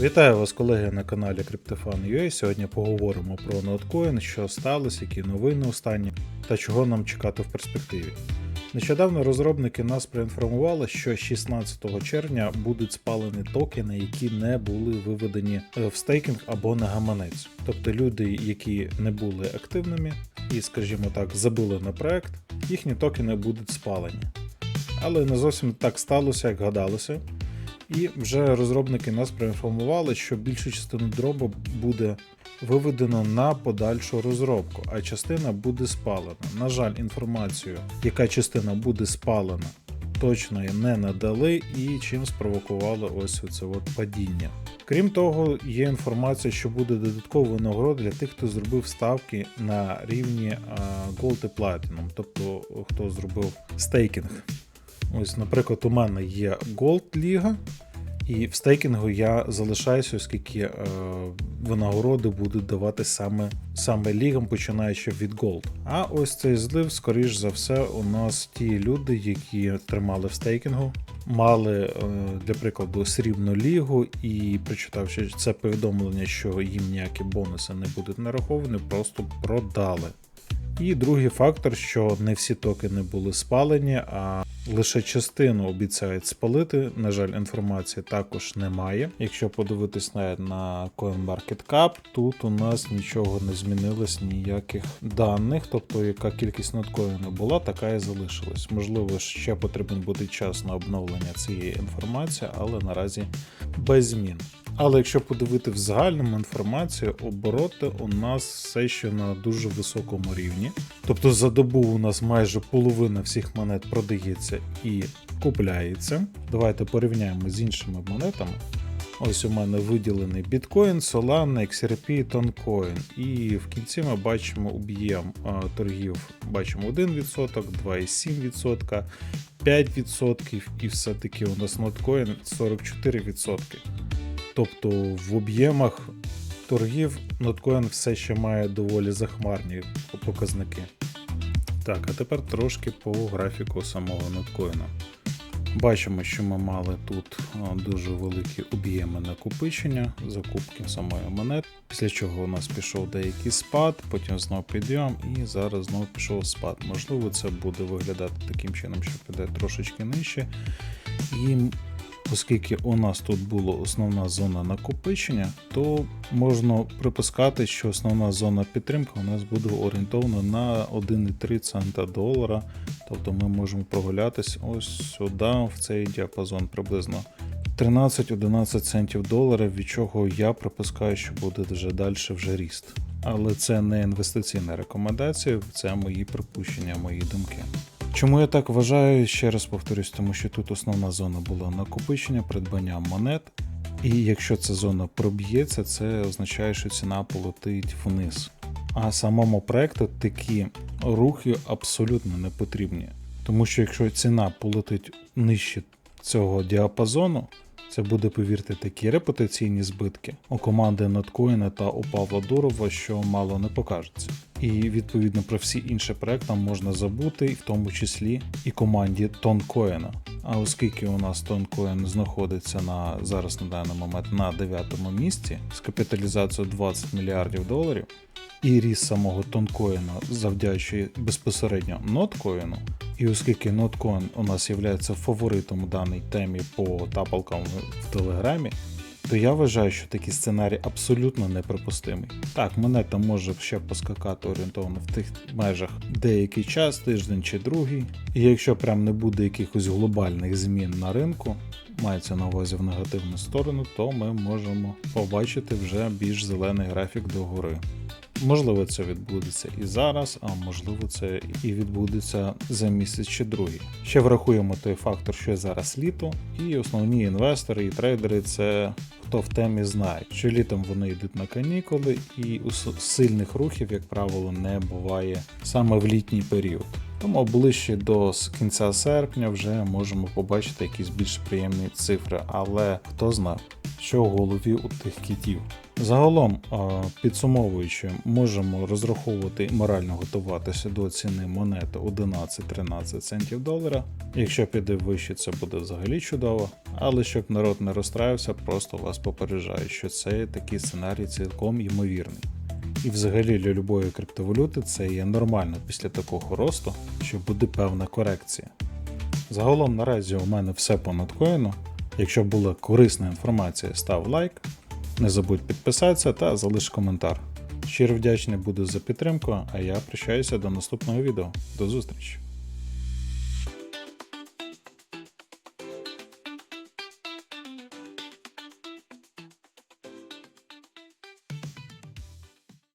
Вітаю вас, колеги, на каналі CryptoFan.ua. Сьогодні поговоримо про ноткоін, що сталося, які новини останні та чого нам чекати в перспективі. Нещодавно розробники нас проінформували, що 16 червня будуть спалені токени, які не були виведені е, в стейкінг або на гаманець. Тобто люди, які не були активними і, скажімо так, забули на проект, їхні токени будуть спалені. Але не зовсім так сталося, як гадалося. І вже розробники нас проінформували, що більшу частину дроба буде виведено на подальшу розробку, а частина буде спалена. На жаль, інформацію, яка частина буде спалена, точно не надали і чим спровокувало ось це от падіння. Крім того, є інформація, що буде додаткова нагорода для тих, хто зробив ставки на рівні Gold і Platinum, тобто хто зробив стейкінг. Ось, наприклад, у мене є Gold Ліга, і в стейкінгу я залишаюся, оскільки е, винагороди будуть давати саме, саме лігам, починаючи від Gold. А ось цей злив, скоріш за все, у нас ті люди, які тримали в стейкінгу, мали, е, для прикладу, срібну лігу, і прочитавши це повідомлення, що їм ніякі бонуси не будуть нараховані, просто продали. І другий фактор, що не всі токени були спалені, а лише частину обіцяють спалити. На жаль, інформації також немає. Якщо подивитись навіть на CoinMarketCap, тут у нас нічого не змінилось, ніяких даних. Тобто, яка кількість ноткоїну була, така і залишилась. Можливо, ще потрібен буде час на обновлення цієї інформації, але наразі без змін. Але якщо подивити в загальному інформацію, обороти у нас все ще на дуже високому рівні. Тобто за добу у нас майже половина всіх монет продається і купляється. Давайте порівняємо з іншими монетами. Ось у мене виділений біткоін, Solana, XRP, Toncoin. І в кінці ми бачимо об'єм торгів. Бачимо 1%, 2,7%, 5% і все-таки у нас ноткоін 44%. Тобто в об'ємах торгів ноткоін все ще має доволі захмарні показники. Так, а тепер трошки по графіку самого ноткоїна. Бачимо, що ми мали тут дуже великі об'єми накопичення, закупки самої монет, після чого у нас пішов деякий спад, потім знову підйом і зараз знову пішов спад. Можливо, це буде виглядати таким чином, що піде трошечки нижче. І Оскільки у нас тут була основна зона накопичення, то можна припускати, що основна зона підтримки у нас буде орієнтована на 1,3 цента долара. Тобто ми можемо прогулятись ось сюди, в цей діапазон приблизно 13-11 центів доларів, від чого я припускаю, що буде вже далі вже ріст. Але це не інвестиційна рекомендація, це мої припущення, мої думки. Чому я так вважаю? Ще раз повторюсь, тому що тут основна зона була накопичення, придбання монет. І якщо ця зона проб'ється, це означає, що ціна полетить вниз. А самому проекту такі рухи абсолютно не потрібні. Тому що якщо ціна полетить нижче цього діапазону, це буде, повірте, такі репутаційні збитки у команди Ноткоїна та у Павла Дурова, що мало не покажеться. І відповідно про всі інші проекти можна забути, в тому числі і команді Тонкоїна. А оскільки у нас Тонкоін знаходиться на зараз на даний момент на 9 місці з капіталізацією 20 мільярдів доларів, і ріст самого тонкоїна завдячує безпосередньо ноткоїну, і оскільки ноткоін у нас є фаворитом у даній темі по тапалкам в Телеграмі, то я вважаю, що такий сценарій абсолютно неприпустимий. Так, монета може ще поскакати орієнтовно в тих межах деякий час, тиждень чи другий. І якщо прям не буде якихось глобальних змін на ринку, мається на увазі в негативну сторону, то ми можемо побачити вже більш зелений графік догори. Можливо, це відбудеться і зараз, а можливо, це і відбудеться за місяць чи другий. Ще врахуємо той фактор, що зараз літо, і основні інвестори і трейдери це хто в темі знають, що літом вони йдуть на канікули, і у сильних рухів, як правило, не буває саме в літній період. Тому ближче до кінця серпня вже можемо побачити якісь більш приємні цифри, але хто знає, що в голові у тих кітів. Загалом, підсумовуючи, можемо розраховувати і морально готуватися до ціни монети 11-13 центів долара. Якщо піде вище, це буде взагалі чудово. Але щоб народ не розстраювався, просто вас попереджаю, що це такий сценарій цілком ймовірний. І взагалі для любої криптовалюти це є нормально після такого росту, що буде певна корекція. Загалом наразі у мене все по ноткоїну. Якщо була корисна інформація, став лайк. Не забудь підписатися та залиш коментар. Щиро вдячний буду за підтримку, а я прощаюся до наступного відео. До зустрічі!